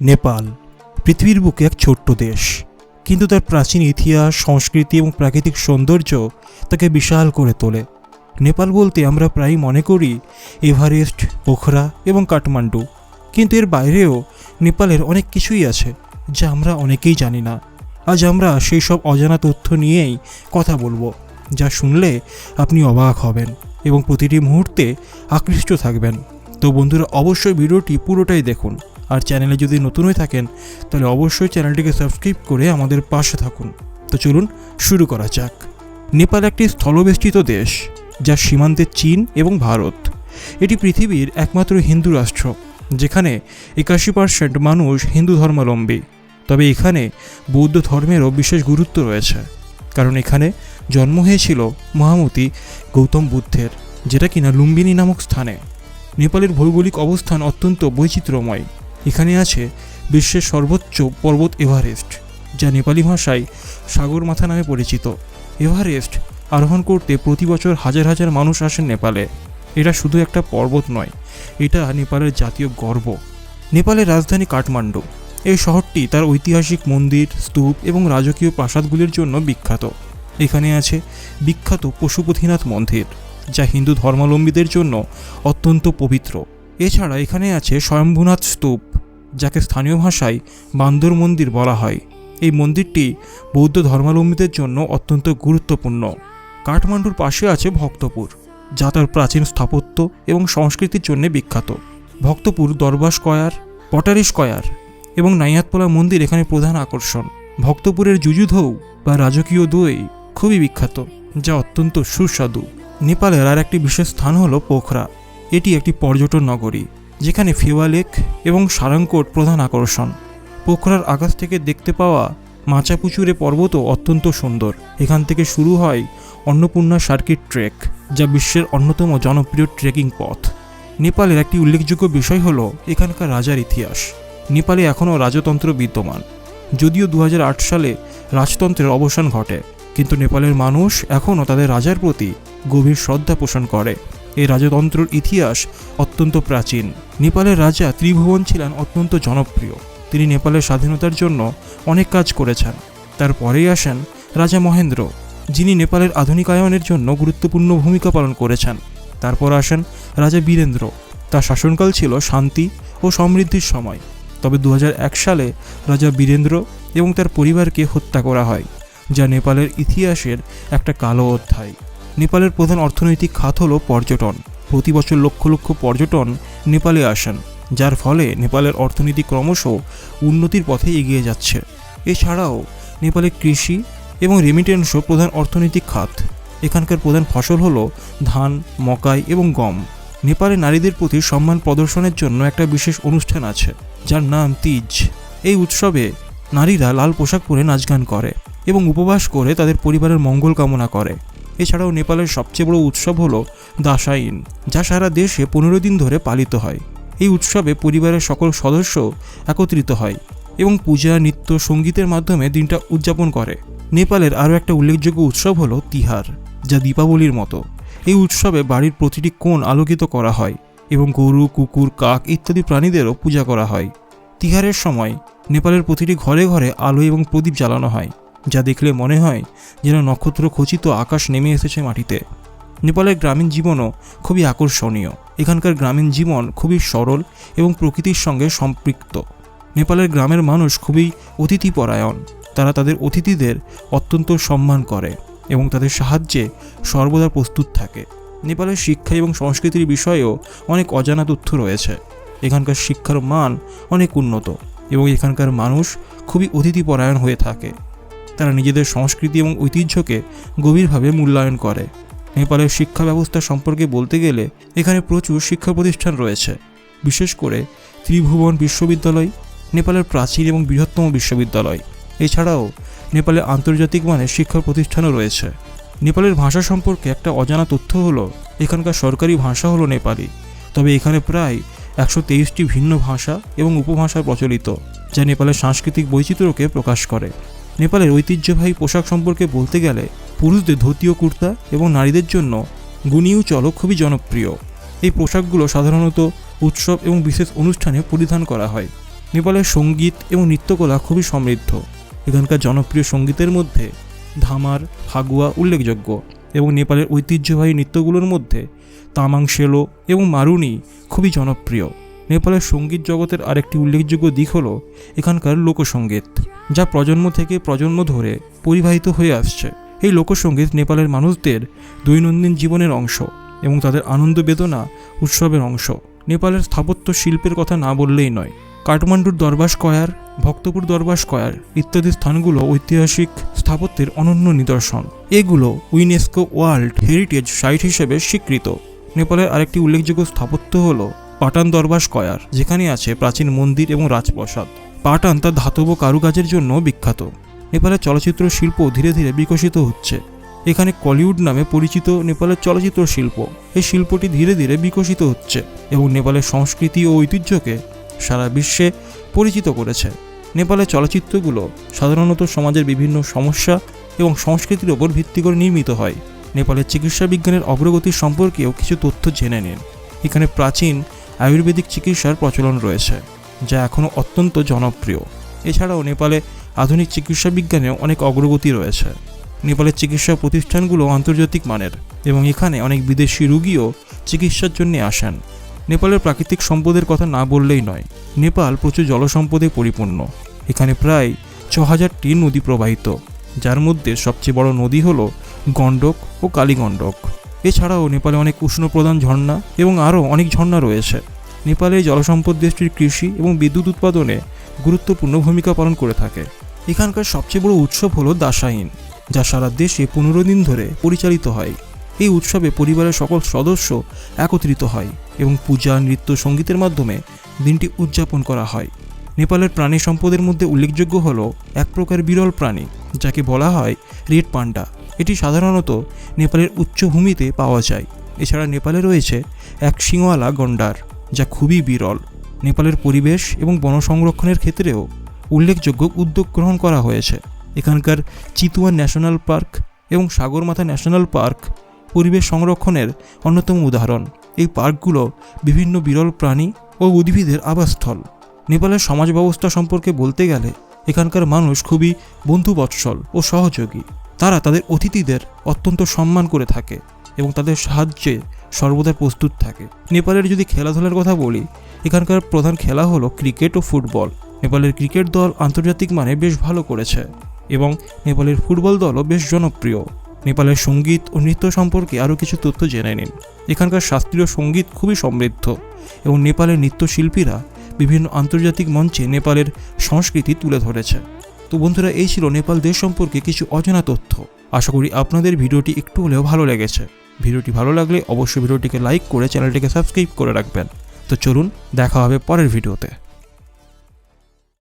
নেপাল, পৃথিবীর বুকে এক ছোট্ট দেশ। কিন্তু তার প্রাচীন ইতিহাস, সংস্কৃতি এবং প্রাকৃতিক সৌন্দর্য তাকে বিশাল করে তোলে। নেপাল বলতে আমরা প্রায়ই মনে করি এভারেস্ট, পোখরা এবং কাঠমান্ডু। কিন্তু এর বাইরেও নেপালের অনেক কিছুই আছে, যা আমরা অনেকেই জানি না। আজ আমরা সেই সব অজানা তথ্য নিয়েই কথা বলব, যা শুনলে আপনি অবাক হবেন এবং প্রতিটি মুহূর্তে আকৃষ্ট থাকবেন। তো বন্ধুরা, অবশ্যই ভিডিওটি পুরোটাই দেখুন। আর চ্যানেলে যদি নতুন হয়ে থাকেন, তাহলে অবশ্যই চ্যানেলটিকে সাবস্ক্রাইব করে আমাদের পাশে থাকুন। তো চলুন শুরু করা যাক। নেপাল একটি স্থলবেষ্টিত দেশ, যা সীমান্তে চীন এবং ভারত। এটি পৃথিবীর একমাত্র হিন্দু রাষ্ট্র, যেখানে একাশি পার্সেন্ট মানুষ হিন্দু ধর্মাবলম্বী। তবে এখানে বৌদ্ধ ধর্মেরও বিশেষ গুরুত্ব রয়েছে, কারণ এখানে জন্ম হয়েছিল মহামতি গৌতম বুদ্ধের, যেটা কিনা লুম্বিনী নামক স্থানে। নেপালের ভৌগোলিক অবস্থান অত্যন্ত বৈচিত্র্যময়। এখানে আছে বিশ্বের সর্বোচ্চ পর্বত এভারেস্ট, যা নেপালি ভাষায় সাগরমাথা নামে পরিচিত। এভারেস্ট আরোহণ করতে প্রতি বছর হাজার হাজার মানুষ আসেন নেপালে। এটা শুধু একটা পর্বত নয়, এটা নেপালের জাতীয় গর্ব। নেপালের রাজধানী কাঠমান্ডু। এই শহরটি তার ঐতিহাসিক মন্দির, স্তূপ এবং রাজকীয় প্রাসাদগুলির জন্য বিখ্যাত। এখানে আছে বিখ্যাত পশুপতিনাথ মন্দির, যা হিন্দু ধর্মাবলম্বীদের জন্য অত্যন্ত পবিত্র। এছাড়া এখানে আছে স্বয়ম্ভুনাথ স্তূপ যাকে স্থানীয় ভাষায় বান্দর মন্দির বলা হয়। এই মন্দিরটি বৌদ্ধ ধর্মাবলম্বীদের জন্য অত্যন্ত গুরুত্বপূর্ণ। কাঠমান্ডুর পাশে আছে ভক্তপুর, যা তার প্রাচীন স্থাপত্য এবং সংস্কৃতির জন্য বিখ্যাত। ভক্তপুর দরবার স্কয়ার, পটারি স্কয়ার এবং নাইয়াতপোলা মন্দির এখানে প্রধান আকর্ষণ। ভক্তপুরের জুজুধৌ বা রাজকীয় দই খুবই বিখ্যাত, যা অত্যন্ত সুস্বাদু। নেপালের আর একটি বিশেষ স্থান হলো পোখরা। এটি একটি পর্যটন নগরী। যেখানে ফেওয়া লেক এবং সারাংকোট প্রধান আকর্ষণ। পোখরার আকাশ থেকে দেখতে পাওয়া মাচাপুচুরে পর্বতও অত্যন্ত সুন্দর। এখান থেকে শুরু হয় অন্নপূর্ণা সার্কিট ট্রেক, যা বিশ্বের অন্যতম জনপ্রিয় ট্রেকিং পথ। নেপালের একটি উল্লেখযোগ্য বিষয় হলো এখানকার রাজার ইতিহাস। নেপালে এখনও রাজতন্ত্র বিদ্যমান। যদিও দু হাজার আট সালে রাজতন্ত্রের অবসান ঘটে, কিন্তু নেপালের মানুষ এখনও তাদের রাজার প্রতি গভীর শ্রদ্ধা পোষণ করে। এই রাজতন্ত্রের ইতিহাস অত্যন্ত প্রাচীন। নেপালের রাজা ত্রিভুবন ছিলেন অত্যন্ত জনপ্রিয়। তিনি নেপালের স্বাধীনতার জন্য অনেক কাজ করেছেন। তারপরেই আসেন রাজা মহেন্দ্র, যিনি নেপালের আধুনিকায়নের জন্য গুরুত্বপূর্ণ ভূমিকা পালন করেছেন। তারপর আসেন রাজা বীরেন্দ্র। তার শাসনকাল ছিল শান্তি ও সমৃদ্ধির সময়। তবে দু হাজার এক সালে রাজা বীরেন্দ্র এবং তার পরিবারকে হত্যা করা হয়, যা নেপালের ইতিহাসের একটা কালো অধ্যায়। নেপালের প্রধান অর্থনৈতিক খাত হল পর্যটন। প্রতি বছর লক্ষ লক্ষ পর্যটন নেপালে আসেন, যার ফলে নেপালের অর্থনীতি ক্রমশ উন্নতির পথে এগিয়ে যাচ্ছে। এছাড়াও নেপালের কৃষি এবং রেমিটেন্সও প্রধান অর্থনৈতিক খাত। এখানকার প্রধান ফসল হলো ধান, মকাই এবং গম। নেপালে নারীদের প্রতি সম্মান প্রদর্শনের জন্য একটা বিশেষ অনুষ্ঠান আছে, যার নাম তিজ। এই উৎসবে নারীরা লাল পোশাক পরে নাচ গান করে এবং উপবাস করে তাদের পরিবারের মঙ্গল কামনা করে। এছাড়াও নেপালের সবচেয়ে বড় উৎসব হলো দাসাইন, যা সারা দেশে পনেরো দিন ধরে পালিত হয়। এই উৎসবে পরিবারের সকল সদস্য একত্রিত হয় এবং পূজা, নৃত্য, সঙ্গীতের মাধ্যমে দিনটা উদযাপন করে। নেপালের আরও একটা উল্লেখযোগ্য উৎসব হলো তিহার, যা দীপাবলির মতো। এই উৎসবে বাড়ির প্রতিটি কোণ আলোকিত করা হয় এবং গরু, কুকুর, কাক ইত্যাদি প্রাণীদেরও পূজা করা হয়। তিহারের সময় নেপালের প্রতিটি ঘরে ঘরে আলো এবং প্রদীপ জ্বালানো হয়। যা দেখলে মনে হয় যেন নক্ষত্র খচিত আকাশ নেমে এসেছে মাটিতে। নেপালের গ্রামীণ জীবনও খুবই আকর্ষণীয়। এখানকার গ্রামীণ জীবন খুবই সরল এবং প্রকৃতির সঙ্গে সম্পৃক্ত। নেপালের গ্রামের মানুষ খুবই অতিথিপরায়ণ। তারা তাদের অতিথিদের অত্যন্ত সম্মান করে এবং তাদের সাহায্যে সর্বদা প্রস্তুত থাকে। নেপালের শিক্ষা এবং সংস্কৃতির বিষয়েও অনেক অজানা তথ্য রয়েছে। এখানকার শিক্ষার মান অনেক উন্নত এবং এখানকার মানুষ খুবই অতিথিপরায়ণ হয়ে থাকে। তারা নিজেদের সংস্কৃতি এবং ঐতিহ্যকে গভীরভাবে মূল্যায়ন করে। নেপালের শিক্ষা ব্যবস্থা সম্পর্কে বলতে গেলে এখানে প্রচুর শিক্ষা প্রতিষ্ঠান রয়েছে। বিশেষ করে ত্রিভুবন বিশ্ববিদ্যালয়, নেপালের প্রাচীন এবং বৃহত্তম বিশ্ববিদ্যালয়। এছাড়াও নেপালে আন্তর্জাতিক মানের শিক্ষা প্রতিষ্ঠানও রয়েছে। নেপালের ভাষা সম্পর্কে একটা অজানা তথ্য হলো, এখানকার সরকারি ভাষা হলো নেপালি। তবে এখানে প্রায় একশো তেইশটি ভিন্ন ভাষা এবং উপভাষা প্রচলিত, যা নেপালের সাংস্কৃতিক বৈচিত্র্যকে প্রকাশ করে। নেপালের ঐতিহ্যবাহী পোশাক সম্পর্কে বলতে গেলে পুরুষদের ধুতি ও কুর্তা এবং নারীদের জন্য গুনিউ চলক খুবই জনপ্রিয়। এই পোশাকগুলো সাধারণত উৎসব এবং বিশেষ অনুষ্ঠানে পরিধান করা হয়। নেপালের সংগীত এবং নৃত্যকলা খুবই সমৃদ্ধ। এখানকার জনপ্রিয় সঙ্গীতের মধ্যে ধামার, ফাগুয়া উল্লেখযোগ্য এবং নেপালের ঐতিহ্যবাহী নৃত্যগুলোর মধ্যে তামাং সেলো এবং মারুনি খুবই জনপ্রিয়। নেপালের সংগীত জগতের আরেকটি উল্লেখযোগ্য দিক হলো এখানকার লোকসঙ্গীত, যা প্রজন্ম থেকে প্রজন্ম ধরে পরিবাহিত হয়ে আসছে। এই লোকসঙ্গীত নেপালের মানুষদের দৈনন্দিন জীবনের অংশ এবং তাদের আনন্দ বেদনা উৎসবের অংশ। নেপালের স্থাপত্য শিল্পের কথা না বললেই নয়। কাঠমান্ডুর দরবার স্কয়ার, ভক্তপুর দরবার স্কয়ার ইত্যাদি স্থানগুলো ঐতিহাসিক স্থাপত্যের অনন্য নিদর্শন। এগুলো ইউনেস্কো ওয়ার্ল্ড হেরিটেজ সাইট হিসেবে স্বীকৃত। নেপালের আরেকটি উল্লেখযোগ্য স্থাপত্য হল পাটান দরবার স্কয়ার, যেখানে আছে প্রাচীন মন্দির এবং রাজপ্রসাদ। পাটান তার ধাতব কারুকাজের জন্য বিখ্যাত। নেপালের চলচ্চিত্র শিল্প ধীরে ধীরে বিকশিত হচ্ছে। এখানে কলিউড নামে পরিচিত নেপালের চলচ্চিত্র শিল্প, এই শিল্পটি ধীরে ধীরে বিকশিত হচ্ছে এবং নেপালের সংস্কৃতি ও ঐতিহ্যকে সারা বিশ্বে পরিচিত করেছে। নেপালের চলচ্চিত্রগুলো সাধারণত সমাজের বিভিন্ন সমস্যা এবং সংস্কৃতির ওপর ভিত্তি করে নির্মিত হয়। নেপালের চিকিৎসা বিজ্ঞানের অগ্রগতি সম্পর্কেও কিছু তথ্য জেনে নিন। এখানে প্রাচীন আয়ুর্বেদিক চিকিৎসার প্রচলন রয়েছে, যা এখনও অত্যন্ত জনপ্রিয়। এছাড়াও নেপালে আধুনিক চিকিৎসা বিজ্ঞানেও অনেক অগ্রগতি রয়েছে। নেপালের চিকিৎসা প্রতিষ্ঠানগুলো আন্তর্জাতিক মানের এবং এখানে অনেক বিদেশি রুগীও চিকিৎসার জন্য আসেন। নেপালের প্রাকৃতিক সম্পদের কথা না বললেই নয়, নেপাল প্রচুর জলসম্পদে পরিপূর্ণ। এখানে প্রায় ছ হাজারটি নদী প্রবাহিত, যার মধ্যে সবচেয়ে বড় নদী হল গণ্ডক ও কালীগণ্ডক। এছাড়াও নেপালে অনেক উষ্ণ প্রধান ঝর্ণা এবং আরও অনেক ঝর্ণা রয়েছে। নেপালে জলসম্পদ দেশটির কৃষি এবং বিদ্যুৎ উৎপাদনে গুরুত্বপূর্ণ ভূমিকা পালন করে থাকে। এখানকার সবচেয়ে বড় উৎসব হলো দাসাইন, যা সারা দেশে পনেরো দিন ধরে পরিচালিত হয়। এই উৎসবে পরিবারের সকল সদস্য একত্রিত হয় এবং পূজা, নৃত্য, সঙ্গীতের মাধ্যমে দিনটি উদযাপন করা হয়। নেপালের প্রাণী সম্পদের মধ্যে উল্লেখযোগ্য হল এক প্রকার বিরল প্রাণী, যাকে বলা হয় রেড পান্ডা। এটি সাধারণত নেপালের উচ্চভূমিতে পাওয়া যায়। এছাড়া নেপালে রয়েছে এক সিংওয়ালা গন্ডার, যা খুবই বিরল। নেপালের পরিবেশ এবং বন সংরক্ষণের ক্ষেত্রেও উল্লেখযোগ্য উদ্যোগ গ্রহণ করা হয়েছে। এখানকার চিতুয়া ন্যাশনাল পার্ক এবং সাগরমাথা ন্যাশনাল পার্ক পরিবেশ সংরক্ষণের অন্যতম উদাহরণ। এই পার্কগুলো বিভিন্ন বিরল প্রাণী ও উদ্ভিদের আবাসস্থল। নেপালের সমাজ ব্যবস্থা সম্পর্কে বলতে গেলে এখানকার মানুষ খুবই বন্ধুবৎসল ও সহযোগী। তারা তাদের অতিথিদের অত্যন্ত সম্মান করে থাকে এবং তাদের সাহায্যে সর্বদা প্রস্তুত থাকে। নেপালের যদি খেলাধুলার কথা বলি, এখানকার প্রধান খেলা হলো ক্রিকেট ও ফুটবল। নেপালের ক্রিকেট দল আন্তর্জাতিক মানে বেশ ভালো করেছে এবং নেপালের ফুটবল দলও বেশ জনপ্রিয়। নেপালের সংগীত ও নৃত্য সম্পর্কে আরও কিছু তথ্য জেনে নিন। এখানকার শাস্ত্রীয় সংগীত খুবই সমৃদ্ধ এবং নেপালের নৃত্যশিল্পীরা বিভিন্ন আন্তর্জাতিক মঞ্চে নেপালের সংস্কৃতি তুলে ধরেছে। তো বন্ধুরা, এই ছিল নেপাল দেশ সম্পর্কে কিছু অজানা তথ্য। আশা করি আপনাদের ভিডিওটি একটু হলেও ভালো লেগেছে। ভিডিওটি ভালো লাগলে অবশ্যই ভিডিওটিকে লাইক করে চ্যানেলটিকে সাবস্ক্রাইব করে রাখবেন। তো চলুন, দেখা হবে পরের ভিডিওতে।